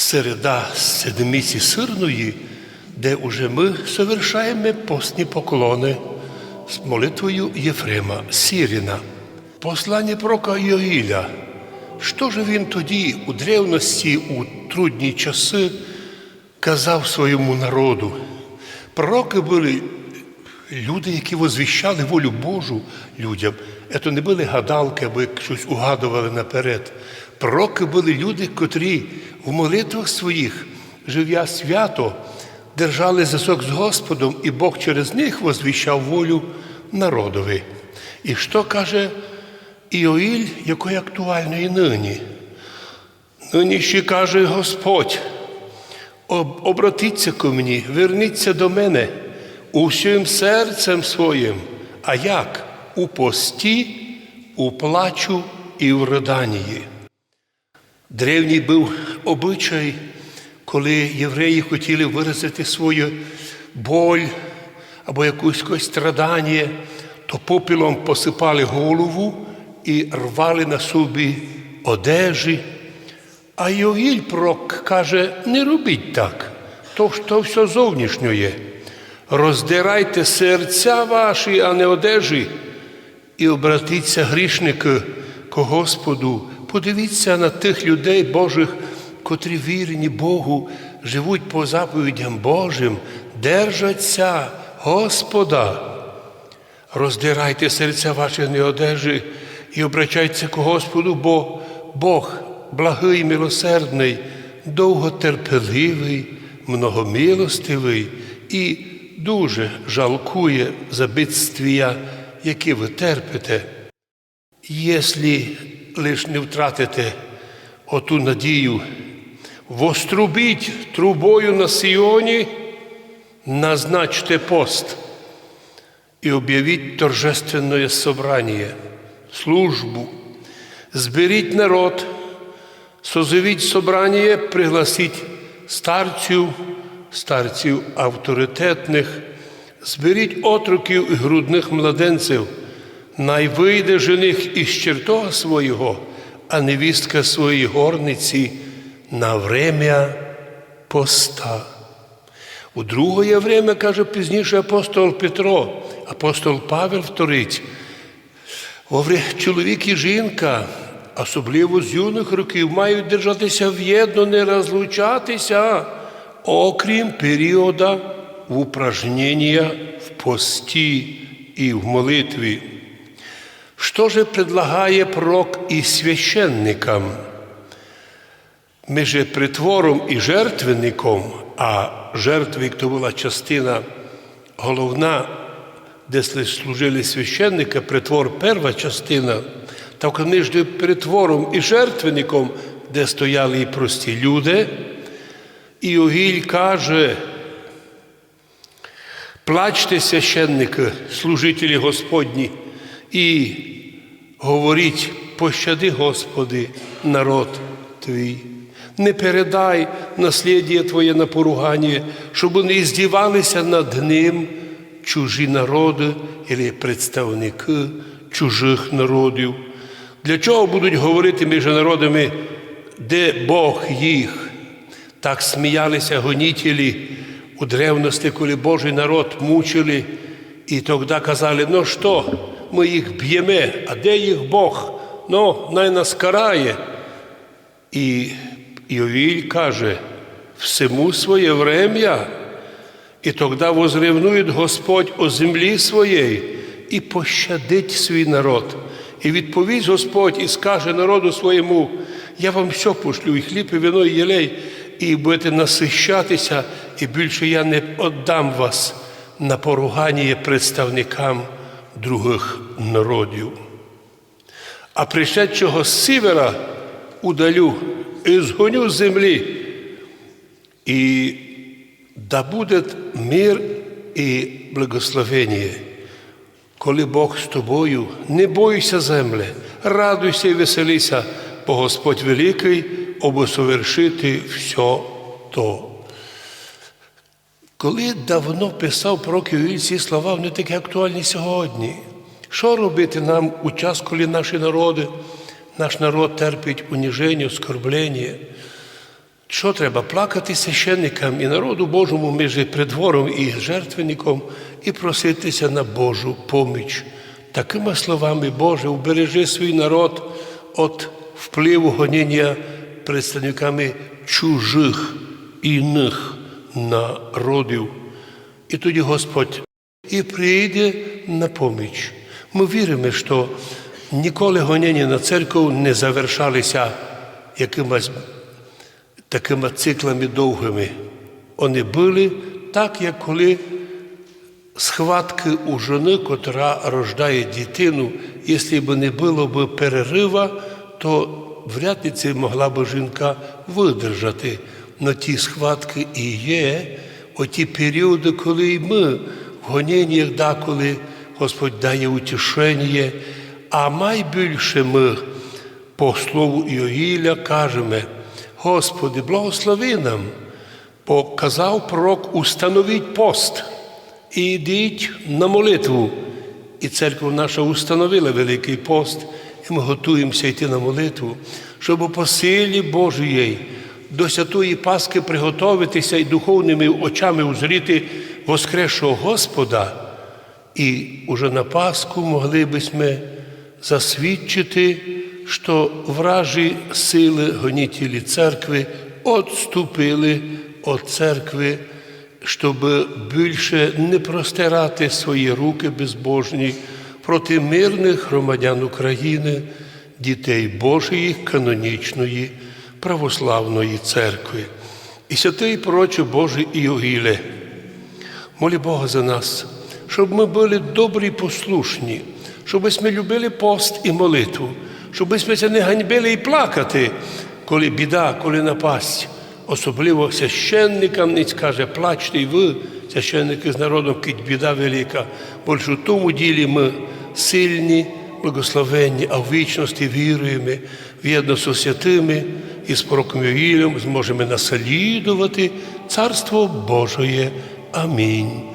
середа седмиці сирної, де уже ми совершаємо постні поклони з молитвою Єфрема Сіріна. Послання пророка Йоїля. Що ж він тоді у древності, у трудні часи казав своєму народу? Пророки були люди, які возвіщали волю Божу людям. Це не були гадалки, або щось угадували наперед. Пророки були люди, котрі в молитвах своїх, живя свято, держали зв'язок з Господом, і Бог через них возвіщав волю народові. І що каже Іоїль, якої актуально і нині? Нині ще каже Господь, «Об- обратіться ко мені, верніться до мене усім серцем своїм. А як? У пості, у плачу і в риданні. Древній був обичай, коли євреї хотіли виразити свою боль або якусь якесь страдання, то попілом посипали голову і рвали на собі одежі. А Йогіль пророк каже, не робіть так, то то все зовнішнє. Роздирайте серця ваші, а не одежі, і обратіться грішники ко Господу. Подивіться на тих людей Божих, котрі вірні Богу, живуть по заповідям Божим, держаться Господа. Роздирайте серця ваші не одежі і обращайтеся ко Господу, бо Бог благий, милосердний, довготерпеливий, многомилостивий і дуже жалкує за бідствія, які ви терпите. Якщо лиш не втратите оту надію, вострубіть трубою на Сіоні, назначте пост і об'явіть торжественне собрання, службу, зберіть народ, созовіть собрання, пригласіть старців, старців авторитетних, зберіть отроків і грудних младенців, най вийде жених із чертога свого, а невістка своєї горниці на врем'я поста. У друге время, каже пізніше апостол Петро, апостол Павел вторить, чоловік і жінка, особливо з юних років, мають держатися в'єдно, не розлучатися, окрім періоду в упражнення в пості і в молитві. Що же предлагає пророк і священникам? Між притвором і жертвенником, а жертвник то була частина головна, де служили священники, притвор перша частина, так між притвором і жертвенником, де стояли і прості люди, Іогіль каже, плачте священники, служителі Господні, і говоріть, пощади, Господи, народ твій. Не передай насліддя Твоє на поругання, щоб вони здівалися над ним чужі народи або представники чужих народів. Для чого будуть говорити між народами, де Бог їх? Так сміялися гонітелі у древності, коли Божий народ мучили, і тоді казали, ну що, ми їх б'ємо, а де їх Бог? Ну, най нас карає. І Іовіль каже, всему своє врем'я, і тоді возревнує Господь о землі своєї і пощадить свій народ. І відповість Господь і скаже народу своєму, я вам все пошлю, і хліб, і вино, і єлей, і будете насищатися, і більше я не віддам вас на поругання представникам других народів. А пришедшого з сівера удалю і згоню з землі, і да буде мир і благословення. Коли Бог з тобою, не бойся земле, радуйся і веселися, бо Господь великий обосовершити все то. Коли давно писав про Київ ці слова, вони такі актуальні сьогодні. Що робити нам у час, коли наші народи, наш народ терпить уніження, оскорблення? Що треба плакати священникам і народу Божому між придвором і жертвенником і проситися на Божу поміч. Такими словами, Боже, убережи свій народ від впливу гоніння представниками чужих інних народів. І тоді Господь і прийде на поміч. Ми віримо, що ніколи гоніння на церкву не завершалися якимось такими циклами довгими. Вони були так, як коли схватки у жони, котра рождає дитину, якщо б не було б перерива, то вряд ли це могла б жінка видержати. Но ті схватки і є, оті періоди, коли і ми в гоніннях деколи Господь дає утішення, а найбільше ми по слову Іоїля кажемо, Господи, благослови нам, бо казав пророк, установіть пост і йдіть на молитву. І церква наша установила Великий пост, і ми готуємося йти на молитву, щоб по силі Божої до святої Пасхи приготуватися і духовними очами узріти Воскресшого Господа. І уже на Пасху могли би ми засвідчити, що вражі сили гонітелі церкви відступили від церкви, щоб більше не простирати свої руки безбожні проти мирних громадян України, дітей Божої канонічної православної церкви. І святий пророче Божий Іогіле, молі Бога за нас, щоб ми були добрі і послушні, щоб ми любили пост і молитву, щоб ми це не ганьбили і плакати, коли біда, коли напасть. Особливо священникам не скаже, плачте і ви, священники з народом, кить біда велика, бо у тому ділі ми сильні, благословенні, а в вічності віруємо, в'єдно з святими і з пророком Йоїлем зможемо наслідувати Царство Божоє. Амінь.